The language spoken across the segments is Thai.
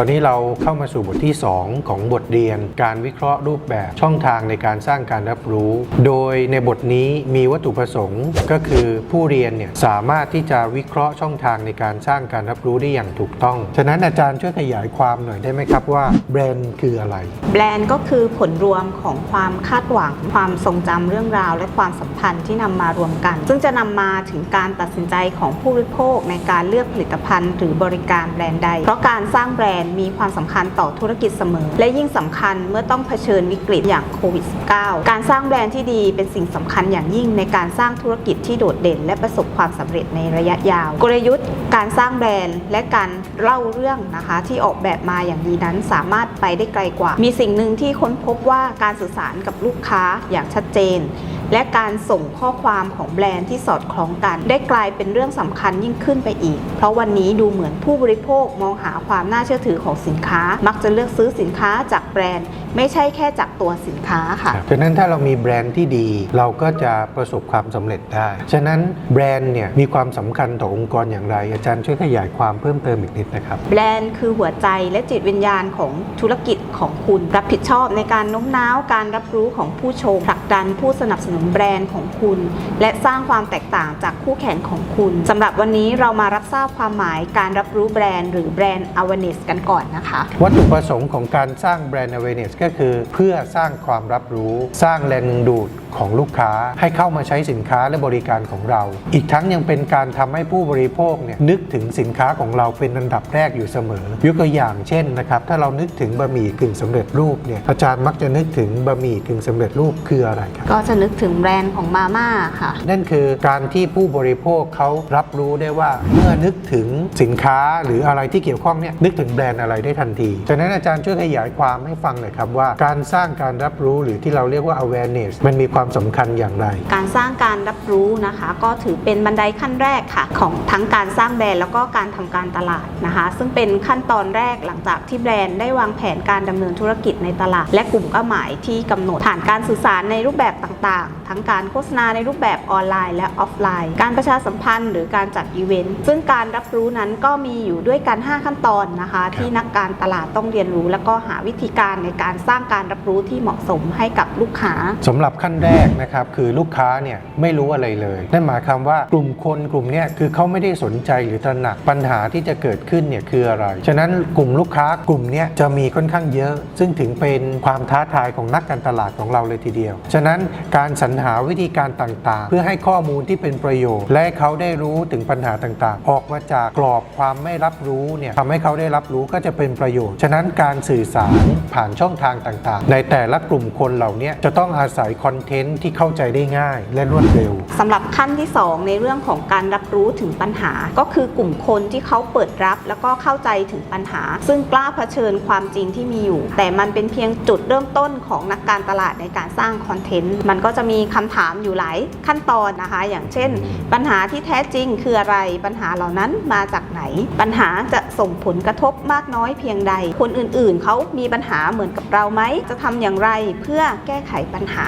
อนนี้เราเข้ามาสู่บทที่ 2 ของบทเรียน การวิเคราะห์รูปแบบช่องทางในการสร้างการรับรู้ โดยในบทนี้มีวัตถุประสงค์ก็คือผู้เรียนเนี่ยสามารถที่จะวิเคราะห์ช่องทางในการสร้างการรับรู้ได้อย่างถูกต้อง ฉะนั้นอาจารย์ช่วยขยายความหน่อยได้ไหมครับว่าแบรนด์คืออะไร แบรนด์ก็คือผลรวมของความคาดหวัง ความทรงจำเรื่องราว และความสัมพันธ์ที่นำมารวมกัน ซึ่งจะนำมาถึงการตัดสินใจของผู้บริโภคในการเลือกผลิตภัณฑ์ หรือบริการแบรนด์ใด เพราะการสร้างแบรนด์มีความสำคัญต่อธุรกิจเสมอ และยิ่งสำคัญเมื่อต้องเผชิญวิกฤตอย่างโควิด -19 การสร้างแบรนด์ที่ดีเป็นสิ่งสำคัญอย่างยิ่งในการสร้างธุรกิจที่โดดเด่น และประสบความสำเร็จในระยะยาว กลยุทธ์ การสร้างแบรนด์ และการเล่าเรื่องนะคะที่ออกแบบมาอย่างดีนั้นสามารถไปได้ไกลกว่า มีสิ่งหนึ่งที่ค้นพบว่าการสื่อสารกับลูกค้าอย่างชัดเจน และการส่งข้อความของแบรนด์ที่สอดคล้องกัน ได้กลายเป็นเรื่องสำคัญยิ่งขึ้นไปอีก เพราะวันนี้ดูเหมือนผู้บริโภคมองหาความน่าเชื่อถือของสินค้า มักจะเลือกซื้อสินค้าจากแบรนด์ ไม่ใช่แค่จากตัวสินค้าค่ะฉะนั้นถ้าเรามีแบรนด์ที่ดี เราก็จะประสบความสำเร็จได้ ฉะนั้นแบรนด์เนี่ยมีความสำคัญต่อองค์กรอย่างไร อาจารย์ช่วยขยายความเพิ่มเติมอีกนิดนะครับ แบรนด์คือหัวใจและจิตวิญญาณของธุรกิจของคุณ รับผิดชอบในการโน้มน้าวการรับรู้ของผู้ชมผลักดันผู้สนับสนุนแบรนด์ของคุณ และสร้างความแตกต่างจากคู่แข่งของคุณสำหรับวันนี้เรามารับทราบความหมายการรับรู้แบรนด์หรือแบรนด์ awareness กันก่อนนะคะ วัตถุประสงค์ของการสร้างแบรนด์ awareness ก็คือ เพื่อสร้างความรับรู้ สร้างแรงดึงดูดของลูกค้าให้เข้ามาใช้สินค้าและบริการของเรา อีกทั้งยังเป็นการทำให้ผู้บริโภคเนี่ยนึกถึงสินค้าของเราเป็นอันดับแรกอยู่เสมอ ยกตัวอย่างเช่นนะครับถ้าเรานึกถึงบะหมี่กึ่งสำเร็จรูปเนี่ยอาจารย์มักจะนึกถึงบะหมี่กึ่งสำเร็จรูปคืออะไรครับก็จะนึกถึงแบรนด์ของมาม่าค่ะนั่นคือการที่ผู้บริโภคเขารับรู้ได้ว่า เมื่อนึกถึงสินค้าหรืออะไรที่เกี่ยวข้องเนี่ยนึกถึงแบรนด์อะไรได้ทันทีฉะนั้นอาจารย์ช่วยขยายความให้ฟังหน่อยครับว่า การสร้างการรับรู้หรือที่เราเรียกว่า awareness มันมีความความสำคัญอย่างไร การสร้างการรับรู้นะคะ ก็ถือเป็นบันไดขั้นแรกค่ะ ของทั้งการสร้างแบรนด์แล้วก็การทำการตลาดนะคะ ซึ่งเป็นขั้นตอนแรกหลังจากที่แบรนด์ได้วางแผนการดำเนินธุรกิจในตลาด และกลุ่มเป้าหมายที่กำหนดผ่านการสื่อสารในรูปแบบต่าง ทั้งการโฆษณาในรูปแบบออนไลน์และออฟไลน์ การประชาสัมพันธ์หรือการจัดอีเวนต์ ซึ่งการรับรู้นั้นก็มีอยู่ด้วยกัน 5 ขั้นตอนนะคะ ที่นักการตลาดต้องเรียนรู้ แล้วก็หาวิธีการในการสร้างการรับรู้ที่เหมาะสมให้กับลูกค้าสำหรับขั้นแรกนะครับคือลูกค้าเนี่ยไม่รู้อะไรเลย นั่นหมายความว่ากลุ่มคนกลุ่มเนี้คือเขาไม่ได้สนใจหรือตระหนักปัญหาที่จะเกิดขึ้นเนี่ยคืออะไร ฉะนั้นกลุ่มลูกค้ากลุ่มเนี้จะมีค่อนข้างเยอะ ซึ่งถึงเป็นความท้าทายของนักการตลาดของเราเลยทีเดียว ฉะนั้นการสรรหาวิธีการต่างๆ เพื่อให้ข้อมูลที่เป็นประโยชน์ และเขาได้รู้ถึงปัญหาต่างๆ ออกมาจากกรอบความไม่รับรู้เนี่ยทำให้เขาได้รับรู้ก็จะเป็นประโยชน์ ฉะนั้นการสื่อสารผ่านช่องทางต่างๆ ในแต่ละกลุ่มคนเหล่านี้จะต้องอาศัยคอนเทนต์ที่เข้าใจได้ง่าย และรวดเร็วสำหรับขั้นที่ 2 ในเรื่องของการรับรู้ถึงปัญหา ก็คือกลุ่มคนที่เขาเปิดรับ แล้วก็เข้าใจถึงปัญหา ซึ่งกล้าเผชิญความจริงที่มีอยู่ แต่มันเป็นเพียงจุดเริ่มต้นของนักการตลาดในการสร้างคอนเทนต์มันก็จะมีคำถามอยู่หลายขั้นตอนนะคะ อย่างเช่น ปัญหาที่แท้จริงคืออะไร ปัญหาเหล่านั้นมาจากไหน ปัญหาจะส่งผลกระทบมากน้อยเพียงใด คนอื่นๆ เขามีปัญหาเหมือนกับเราไหม จะทำอย่างไรเพื่อแก้ไขปัญหา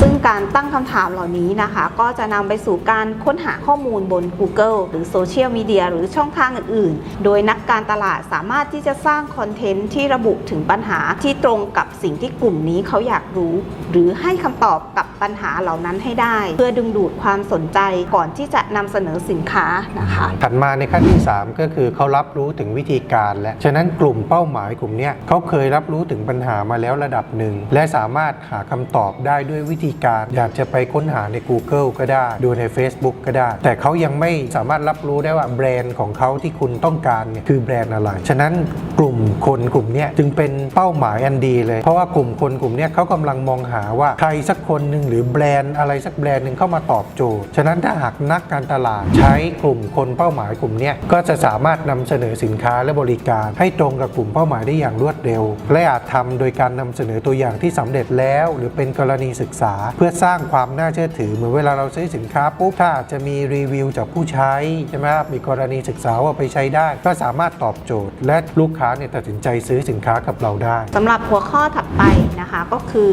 ซึ่งการตั้งคำถามเหล่านี้นะคะ ก็จะนำไปสู่การค้นหาข้อมูลบน Google หรือโซเชียลมีเดียหรือช่องทางอื่นๆ โดยนักการตลาดสามารถที่จะสร้างคอนเทนต์ที่ระบุถึงปัญหาที่ตรงกับสิ่งที่กลุ่มนี้เขาอยากรู้ หรือให้คำตอบกับปัญหาเหล่านั้นให้ได้ เพื่อดึงดูดความสนใจก่อนที่จะนำเสนอสินค้านะคะถัดมาในขั้นที่ 3 ก็คือเขารับรู้ถึงวิธีการและฉะนั้นกลุ่มเป้าหมายกลุ่มนี้เขาเคยรับรู้ถึงปัญหามาแล้วระดับหนึ่ง และสามารถหาคำตอบได้ด้วยวิธีการ อยากจะไปค้นหาใน Google ก็ได้ ดูใน Facebook ก็ได้ แต่เขายังไม่สามารถรับรู้ได้ว่าแบรนด์ของเขาที่คุณต้องการเนี่ยคือแบรนด์อะไร ฉะนั้นกลุ่มคนกลุ่มนี้จึงเป็นเป้าหมายอันดีเลย เพราะว่ากลุ่มคนกลุ่มนี้เขากำลังมองหาว่าใครสักคนหนึ่งหรือแบรนด์อะไรสักแบรนด์หนึ่งเข้ามาตอบโจทย์ ฉะนั้นถ้าหากนักการตลาดใช้กลุ่มคนเป้าหมายกลุ่มเนี้ยก็จะสามารถนำเสนอสินค้าและบริการ ให้ตรงกับกลุ่มเป้าหมายได้อย่างรวดเร็ว และอาจทำโดยการนำเสนอตัวอย่างที่สำเร็จแล้ว หรือเป็นกรณีศึกษา เพื่อสร้างความน่าเชื่อถือเหมือนเวลาเราซื้อสินค้าปุ๊บถ้าจจะมีรีวิวจากผู้ใช้ใช่ไหมครับมีกรณีศึกษาว่าไปใช้ได้ ก็สามารถตอบโจทย์ และลูกค้าเนี่ยตัดสินใจซื้อสินค้ากับเราได้สำหรับหัวข้อถัดไปนะคะก็คือ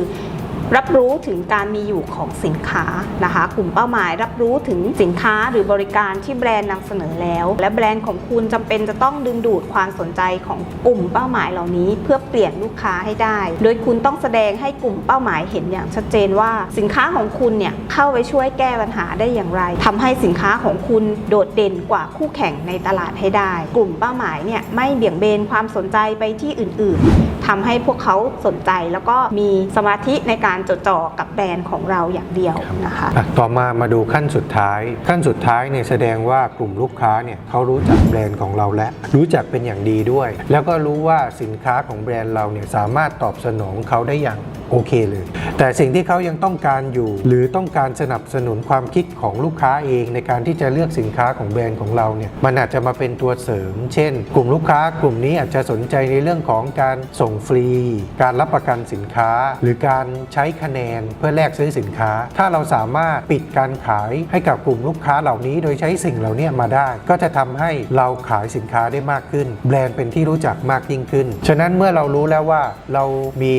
รับรู้ถึงการมีอยู่ของสินค้านะคะ กลุ่มเป้าหมายรับรู้ถึงสินค้าหรือบริการที่แบรนด์นำเสนอแล้ว และแบรนด์ของคุณจำเป็นจะต้องดึงดูดความสนใจของกลุ่มเป้าหมายเหล่านี้ เพื่อเปลี่ยนลูกค้าให้ได้ โดยคุณต้องแสดงให้กลุ่มเป้าหมายเห็นอย่างชัดเจนว่าสินค้าของคุณเนี่ยเข้าไปช่วยแก้ปัญหาได้อย่างไรทำให้สินค้าของคุณโดดเด่นกว่าคู่แข่งในตลาดให้ได้ กลุ่มเป้าหมายเนี่ยไม่เบี่ยงเบนความสนใจไปที่อื่น ๆทำให้พวกเขาสนใจแล้วก็มีสมาธิในการจดจ่อกับแบรนด์ของเราอย่างเดียวนะคะอะต่อมามาดูขั้นสุดท้าย ขั้นสุดท้ายเนี่ยแสดงว่ากลุ่มลูกค้าเนี่ยเขารู้จักแบรนด์ของเราและรู้จักเป็นอย่างดีด้วย แล้วก็รู้ว่าสินค้าของแบรนด์เราเนี่ยสามารถตอบสนองเขาได้อย่างโอเคเลย แต่สิ่งที่เขายังต้องการอยู่ หรือต้องการสนับสนุนความคิดของลูกค้าเองในการที่จะเลือกสินค้าของแบรนด์ของเราเนี่ยมันอาจจะมาเป็นตัวเสริม เช่น กลุ่มลูกค้ากลุ่มนี้อาจจะสนใจในเรื่องของการส่งฟรี การรับประกันสินค้า หรือการใช้คะแนนเพื่อแลกซื้อสินค้า ถ้าเราสามารถปิดการขายให้กับกลุ่มลูกค้าเหล่านี้ โดยใช้สิ่งเหล่านี้มาได้ ก็จะทำให้เราขายสินค้าได้มากขึ้น แบรนด์เป็นที่รู้จักมากยิ่งขึ้น ฉะนั้นเมื่อเรารู้แล้วว่าเรามี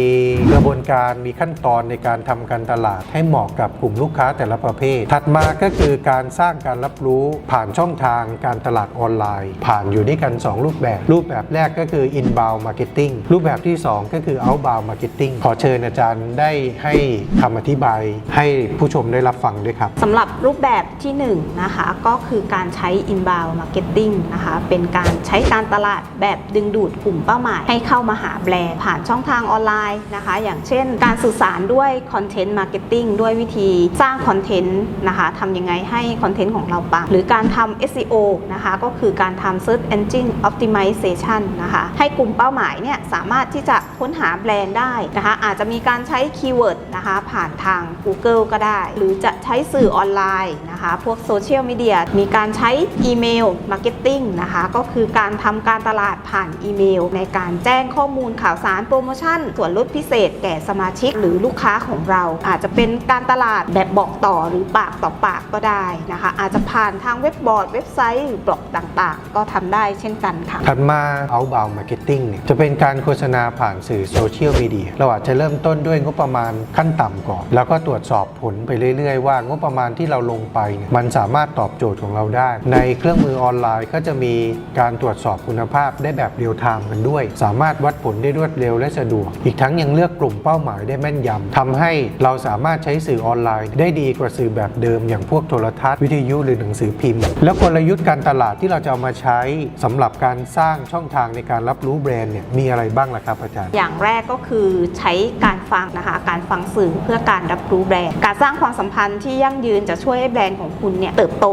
กระบวนการมีขั้นตอนในการทำการตลาด ให้เหมาะกับกลุ่มลูกค้าแต่ละประเภท ถัดมาก็คือการสร้างการรับรู้ผ่านช่องทางการตลาดออนไลน์ ผ่านอยู่ด้วยกัน 2 รูปแบบ รูปแบบแรกก็คือ inbound marketing รูปแบบที่ 2 ก็คือ outbound marketing ขอเชิญอาจารย์ได้ให้คำอธิบายให้ผู้ชมได้รับฟังด้วยครับสำหรับรูปแบบที่1นงนะคะก็คือการใช้ inbound marketing นะคะเป็นการใช้การตลาดแบบดึงดูดกลุ่มเป้าหมาย ให้เข้ามาหาแบรนด์ผ่านช่องทางออนไลน์นะคะ อย่างเช่นการสื่อสารด้วย content marketing ด้วยวิธีสร้างคอนเทนต์นะคะทำยังไงให้คอนเทนต์ของเราปังหรือการทำ SEO นะคะก็คือการทำ search engine optimization นะคะให้กลุ่มเป้าหมายเนี่ยสามารถที่จะค้นหาแบรนด์ได้นะคะอาจจะมีการใช้คีย์เวิร์ดนะคะผ่านทาง Google ก็ได้ หรือจะใช้สื่อออนไลน์นะคะพวกโซเชียลมีเดียมีการใช้อีเมลมาร์เก็ตติ้งนะคะก็คือการทำการตลาดผ่านอีเมล ในการแจ้งข้อมูลข่าวสารโปรโมชั่นส่วนลดพิเศษแก่สมาชิกหรือลูกค้าของเรา อาจจะเป็นการตลาดแบบบอกต่อหรือปากต่อปากก็ได้นะคะ อาจจะผ่านทางเว็บบอร์ดเว็บไซต์หรือบล็อกต่างๆ ก็ทำได้เช่นกันค่ะ ถัดมา outbound marketing เนี่ยจะเป็นการโฆษณาผ่านสื่อโซเชียลมีเดียเราอาจจะเริ่มต้นด้วยงบประมาณขั้นต่ำก่อน แล้วก็ตรวจสอบผลไปเรื่อยๆ ว่างบประมาณที่เราลงไปเนี่ยมันสามารถตอบโจทย์ของเราได้ ในเครื่องมือออนไลน์ก็จะมีการตรวจสอบคุณภาพได้แบบเรียลไทม์กันด้วย สามารถวัดผลได้รวดเร็วและสะดวก อีกทั้งยังเลือกกลุ่มเป้าหมายได้แม่นยำทำให้เราสามารถใช้สื่อออนไลน์ ได้ดีกว่าสื่อแบบเดิม อย่างพวกโทรทัศน์วิทยุหรือหนังสือพิมพ์ แล้วกลยุทธ์การตลาดที่เราจะเอามาใช้สำหรับการสร้างช่องทางในการรับรู้แบรนด์เนี่ยมีอะไรบ้างล่ะครับอาจารย์ อย่างแรกก็คือใช้การฟังนะคะการฟังสื่อเพื่อการรับรู้แบรนด์ การสร้างความสัมพันธ์ที่ยั่งยืนจะช่วยให้แบรนด์ของคุณเนี่ยเติบโต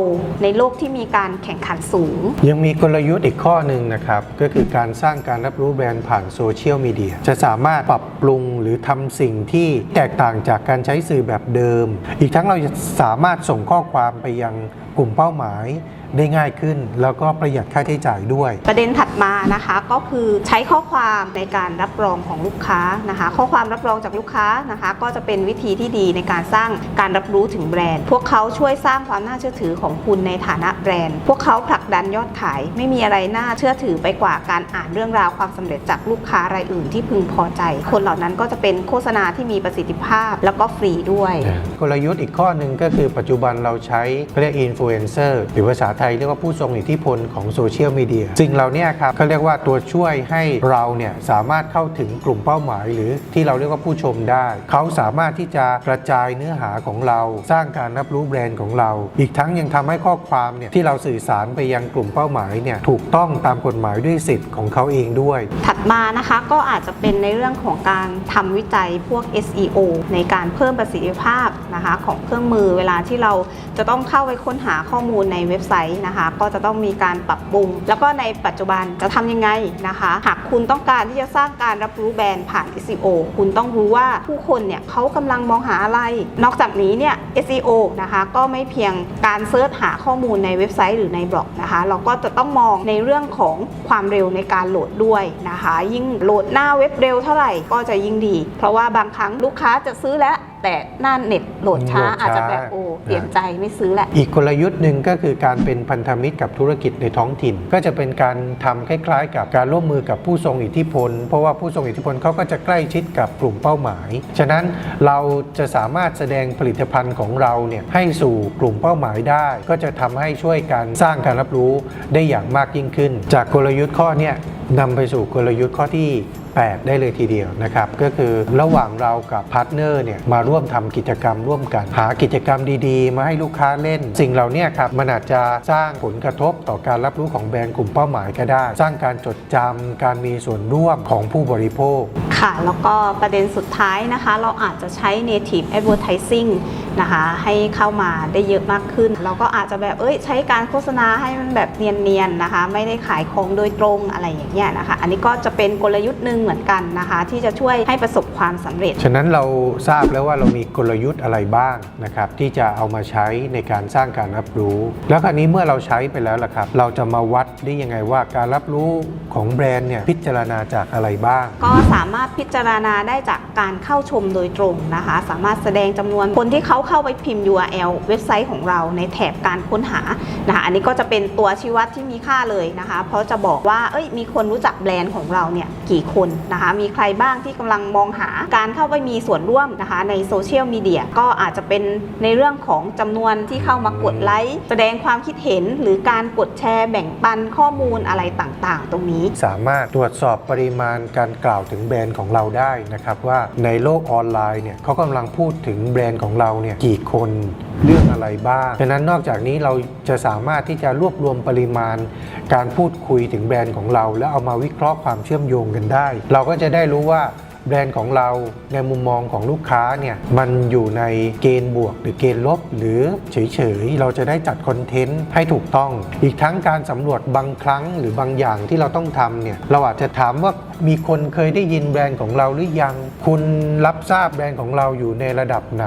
ในโลกที่มีการแข่งขันสูง ยังมีกลยุทธ์อีกข้อหนึ่งนะครับก็คือการสร้างการรับรู้แบรนด์ผ่านโซเชียลมีเดียจะสามารถปรับปรุงหรือทำสิ่งที่แตกต่างจากการใช้สื่อแบบเดิม อีกทั้งเราจะสามารถส่งข้อความไปยังกลุ่มเป้าหมาย ได้ง่ายขึ้น แล้วก็ประหยัดค่าใช้จ่ายด้วย ประเด็นถัดมานะคะก็คือใช้ข้อความในการรับรองของลูกค้านะคะ ข้อความรับรองจากลูกค้านะคะ ก็จะเป็นวิธีที่ดีในการสร้างการรับรู้ถึงแบรนด์ พวกเขาช่วยสร้างความน่าเชื่อถือของคุณในฐานะแบรนด์ พวกเขาผลักดันยอดขาย ไม่มีอะไรน่าเชื่อถือไปกว่าการอ่านเรื่องราวความสำเร็จจากลูกค้ารายอื่นที่พึงพอใจ คนเหล่านั้นก็จะเป็นโฆษณาที่มีประสิทธิภาพแล้วก็ฟรีด้วย กลยุทธ์อีกข้อหนึ่งก็คือปัจจุบันเราใช้เขาเรียกอินฟลูเอนเซอร์หรือภาษาไทยเรียกว่าผู้ทรงอิทธิพลของโซเชียลมีเดียสิ่งเหล่านี้ครับเขาเรียกว่าตัวช่วยให้เราเนี่ยสามารถเข้าถึงกลุ่มเป้าหมาย หรือที่เราเรียกว่าผู้ชมได้ เขาสามารถที่จะกระจายเนื้อหาของเรา สร้างการรับรู้แบรนด์ของเรา อีกทั้งยังทำให้ข้อความเนี่ยที่เราสื่อสารไปยังกลุ่มเป้าหมายเนี่ยถูกต้องตามกฎหมายด้วยสิทธิ์ของเขาเองด้วยถั มานะคะก็อาจจะเป็นในเรื่องของการทำวิจัยพวก SEO ในการเพิ่มประสิทธิภาพนะคะของเครื่องมือเวลาที่เราจะต้องเข้าไปค้นหาข้อมูลในเว็บไซต์นะคะ ก็จะต้องมีการปรับปรุง แล้วก็ในปัจจุบันจะทำยังไงนะคะ หากคุณต้องการที่จะสร้างการรับรู้แบรนด์ผ่าน SEO คุณต้องรู้ว่าผู้คนเนี่ยเขากำลังมองหาอะไร นอกจากนี้เนี่ย SEO นะคะก็ไม่เพียงการเซิร์ชหาข้อมูลในเว็บไซต์หรือในบล็อกนะคะ เราก็จะต้องมองในเรื่องของความเร็วในการโหลดด้วยนะคะยิ่งโหลดหน้าเว็บเร็วเท่าไหร่ก็จะยิ่งดี เพราะว่าบางครั้งลูกค้าจะซื้อแล้ว แต่หน้าเน็ตโหลดช้าโหลดช้า อาจจะแบบโอ้เปลี่ยนใจไม่ซื้อแหละ อีกกลยุทธ์หนึ่งก็คือการเป็นพันธมิตรกับธุรกิจในท้องถิ่น ก็จะเป็นการทำคล้ายๆ กับการร่วมมือกับผู้ทรงอิทธิพล เพราะว่าผู้ทรงอิทธิพลเขาก็จะใกล้ชิดกับกลุ่มเป้าหมาย ฉะนั้นเราจะสามารถแสดงผลิตภัณฑ์ของเราเนี่ยให้สู่กลุ่มเป้าหมายได้ ก็จะทำให้ช่วยกันสร้างการรับรู้ได้อย่างมากยิ่งขึ้น จากกลยุทธ์ข้อเนี้ยนำไปสู่กลยุทธ์ข้อที่ 8ได้เลยทีเดียวนะครับ ก็คือระหว่างเรากับพาร์ทเนอร์เนี่ยมาร่วมทำกิจกรรมร่วมกัน หากิจกรรมดีๆ มาให้ลูกค้าเล่น สิ่งเหล่านี้ครับมันอาจจะสร้างผลกระทบต่อการรับรู้ของแบรนด์กลุ่มเป้าหมายก็ได้ สร้างการจดจำการมีส่วนร่วมของผู้บริโภค ค่ะ แล้วก็ประเด็นสุดท้ายนะคะ เราอาจจะใช้ native advertising นะคะให้เข้ามาได้เยอะมากขึ้น เราก็อาจจะแบบเอ้ยใช้การโฆษณาให้มันแบบเนียนๆนะคะ ไม่ได้ขายของโดยตรงอะไรอย่างเงี้ยนะคะ อันนี้ก็จะเป็นกลยุทธ์หนึ่งเหมือนกันนะคะ ที่จะช่วยให้ประสบความสำเร็จ ฉะนั้นเราทราบแล้วว่าเรามีกลยุทธ์อะไรบ้างนะครับที่จะเอามาใช้ในการสร้างการรับรู้ แล้วคราวนี้เมื่อเราใช้ไปแล้วล่ะครับ เราจะมาวัดได้ยังไงว่าการรับรู้ของแบรนด์เนี่ยพิจารณาจากอะไรบ้าง ก็สามารถพิจารณาได้จากการเข้าชมโดยตรงนะคะ สามารถแสดงจำนวนคนที่เขาเข้าไปพิมพ์ URL เว็บไซต์ของเราในแถบการค้นหานะคะอันนี้ก็จะเป็นตัวชี้วัดที่มีค่าเลยนะคะ เพราะจะบอกว่าเอ้ยมีคนรู้จักแบรนด์ของเราเนี่ยกี่คนนะคะ มีใครบ้างที่กำลังมองหาการเข้าไปมีส่วนร่วมนะคะ ในโซเชียลมีเดียก็อาจจะเป็นในเรื่องของจำนวนที่เข้ามากดไลค์แสดงความคิดเห็น หรือการกดแชร์แบ่งปันข้อมูลอะไรต่างๆ ตรงนี้ สามารถตรวจสอบปริมาณการกล่าวถึงแบรนด์ของเราได้นะครับว่าในโลกออนไลน์เนี่ยเขากำลังพูดถึงแบรนด์ของเราเนี่ยกี่คนเรื่องอะไรบ้างฉะนั้นนอกจากนี้เราจะสามารถที่จะรวบรวมปริมาณ การพูดคุยถึงแบรนด์ของเรา แล้วเอามาวิเคราะห์ความเชื่อมโยงกันได้ เราก็จะได้รู้ว่า แบรนด์ของเราในมุมมองของลูกค้าเนี่ยมันอยู่ในเกณฑ์บวก หรือเกณฑ์ลบ หรือเฉยๆ เราจะได้จัดคอนเทนต์ให้ถูกต้อง อีกทั้งการสำรวจบางครั้งหรือบางอย่างที่เราต้องทำเนี่ยเราอาจจะถามว่ามีคนเคยได้ยินแบรนด์ของเราหรือยัง คุณรับทราบแบรนด์ของเราอยู่ในระดับไหน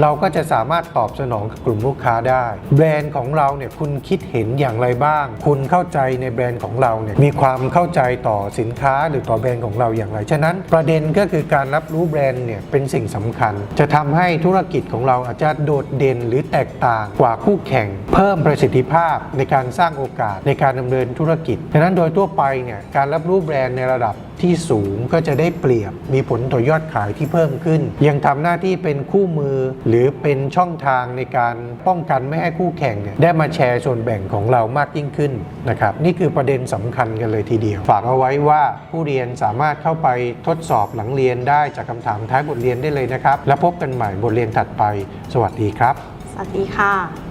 เราก็จะสามารถตอบสนองกับกลุ่มลูกค้าได้ แบรนด์ของเราเนี่ยคุณคิดเห็นอย่างไรบ้าง คุณเข้าใจในแบรนด์ของเราเนี่ยมีความเข้าใจต่อสินค้าหรือต่อแบรนด์ของเราอย่างไร ฉะนั้นประเด็นก็คือการรับรู้แบรนด์เนี่ยเป็นสิ่งสำคัญ จะทำให้ธุรกิจของเราอาจจะโดดเด่นหรือแตกต่างกว่าคู่แข่ง เพิ่มประสิทธิภาพในการสร้างโอกาสในการดำเนินธุรกิจฉะนั้นโดยทั่วไปเนี่ยการรับรู้แบรนด์ในระดับที่สูงก็จะได้เปรียบมีผลต่อยอดขายที่เพิ่มขึ้น ยังทำหน้าที่เป็นคู่มือ หรือเป็นช่องทางในการป้องกันไม่ให้คู่แข่งเนี่ยได้มาแชร์ส่วนแบ่งของเรามากยิ่งขึ้นนะครับนี่คือประเด็นสำคัญกันเลยทีเดียว ฝากเอาไว้ว่าผู้เรียนสามารถเข้าไปทดสอบหลังเรียนได้จากคำถามท้ายบทเรียนได้เลยนะครับ แล้วพบกันใหม่บทเรียนถัดไป สวัสดีครับ สวัสดีค่ะ